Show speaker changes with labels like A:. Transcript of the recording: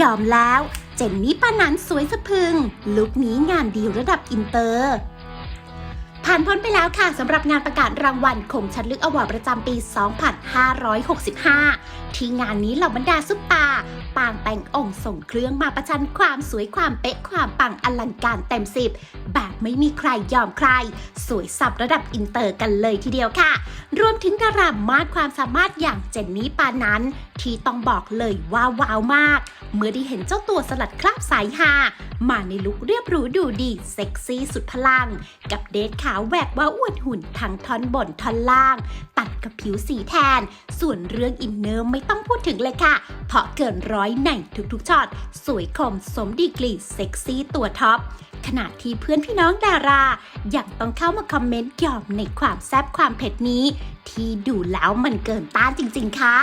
A: ยอมแล้ว เจนนี่ปานันสวยสะพึง ลุคนี้งานดีระดับอินเตอร์ ผ่านพ้นไปแล้วค่ะสำหรับงานประกาศรางวัลคมชัดลึกอวอร์ดประจำปี 2565 ที่งานนี้เหล่าบรรดาซุปตา ปางแต่งองค์ส่งเครื่องมาประชันความสวยความเป๊ะความปังอลังการเต็มสิบแบบไม่มีใครยอมใคร สวยสับระดับอินเตอร์กันเลยทีเดียวค่ะ รวมถึงดารามากความสามารถอย่างเจนนี่ปานั้น ที่ต้องบอกเลยว่าว้าวมาก เมื่อได้เห็นเจ้าตัวสลัดคราบสายฮามาในลุคเรียบหรูดูดี เซ็กซี่สุดพลัง กับเดทขาวแหวกว่าอ้วนหุ่นทั้งท่อนบนท่อนล่าง ตัดกับผิวสีแทน ส่วนเรื่องอินเนอร์ไม่ต้องพูดถึงเลยค่ะ เพราะเกินร้อร้อยในทุกๆช็อต สวยคมสมดีกรีเซ็กซี่ตัวท็อปขณะที่เพื่อนพี่น้องดารายังต้องเข้ามาคอมเมนต์ยอมในความแซบความเผ็ดนี้ ที่ดูแล้วมันเกินต้านจริง ๆ ค่ะ